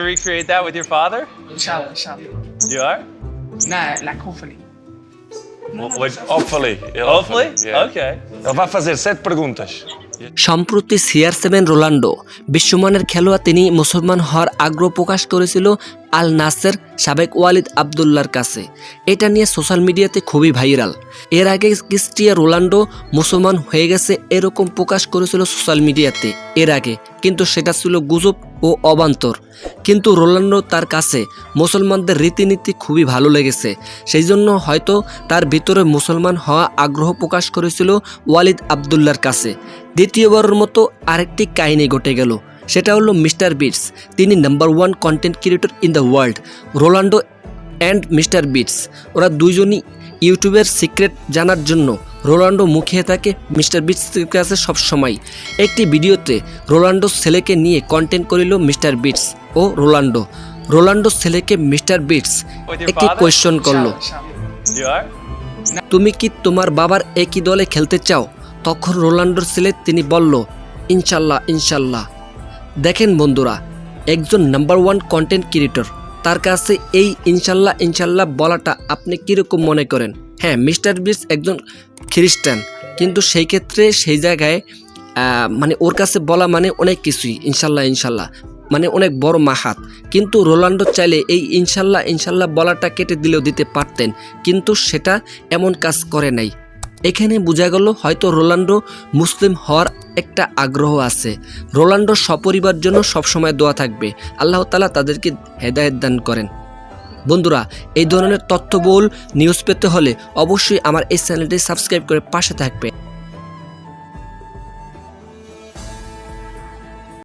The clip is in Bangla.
recreate that with your father? Inshallah, inshallah. You are? Nah, like hopefully. Hopefully. Hopefully? yeah. Okay. Ele vai fazer sete perguntas. সম্প্রতি সিআর সেভেন রোনাল্ডো বিশ্বমানের খেলোয়াড় তিনি মুসলমান হওয়ার আগ্রহ প্রকাশ করেছিল আল নাসের সাবেক ওয়ালিদ আবদুল্লার কাছে। এটা নিয়ে সোশ্যাল মিডিয়াতে খুবই ভাইরাল। এর আগে ক্রিস্টিয়া রোনাল্ডো মুসলমান হয়ে গেছে এরকম প্রকাশ করেছিল সোশ্যাল মিডিয়াতে এর আগে। কিন্তু সেটা ছিল গুজব ও অবান্তর। কিন্তু রোনাল্ডো তার কাছে মুসলমানদের রীতিনীতি খুবই ভালো লেগেছে। সেই জন্য হয়তো তার ভিতরে মুসলমান হওয়া আগ্রহ প্রকাশ করেছিল ওয়ালিদ আবদুল্লার কাছে। দ্বিতীয়বারের মতো আরেকটি কাহিনী ঘটে গেল। সেটা হলো মিস্টার বিটস। তিনি number one content creator in the world Ronaldo and mister bits. ওরা দুইজনই ইউটিউবের সিক্রেট জানার জন্য রোনাল্ডো মুখিয়ে থাকে মিস্টার বিটসের কাছে সবসময় একটি ভিডিওতে রোনাল্ডোর ছেলেকে নিয়ে কন্টেন্ট করিল মিস্টার বিটস ও রোনাল্ডো। রোনাল্ডোর ছেলেকে মিস্টার বিটস একটি? কোয়েশ্চন করল? তুমি কি তোমার বাবার একই দলে খেলতে চাও? তখন রোনাল্ডোর ছেলে তিনি বলল ইনশাল্লাহ ইনশাল্লাহ। দেখেন বন্ধুরা, একজন নাম্বার ওয়ান কন্টেন্ট ক্রিয়েটর তার কাছে এই ইনশাল্লাহ ইনশাল্লাহ বলাটা আপনি কীরকম মনে করেন? হ্যাঁ মিস্টার বিস একজন খ্রিস্টান, কিন্তু সেই ক্ষেত্রে সেই জায়গায় মানে ওর কাছে বলা মানে অনেক কিছুই, ইনশাল্লাহ ইনশাল্লাহ মানে অনেক বড় মাহাত। কিন্তু রোনাল্ডো চাইলে এই ইনশাল্লাহ ইনশাল্লাহ বলাটা কেটে দিলেও দিতে পারতেন, কিন্তু সেটা এমন কাজ করে নাই। এখানে বোঝা গেল হয়তো রোনাল্ডো মুসলিম হওয়ার একটা আগ্রহ আছে। রোনাল্ডো সপরিবার জন্য সবসময় দোয়া থাকবে। আল্লাহ তালা তাদেরকে হেদায়ত দান করেন। বন্ধুরা, এই ধরনের তথ্যবহুল নিউজ পেতে হলে অবশ্যই আমার এই চ্যানেলটি সাবস্ক্রাইব করে পাশে থাকবে।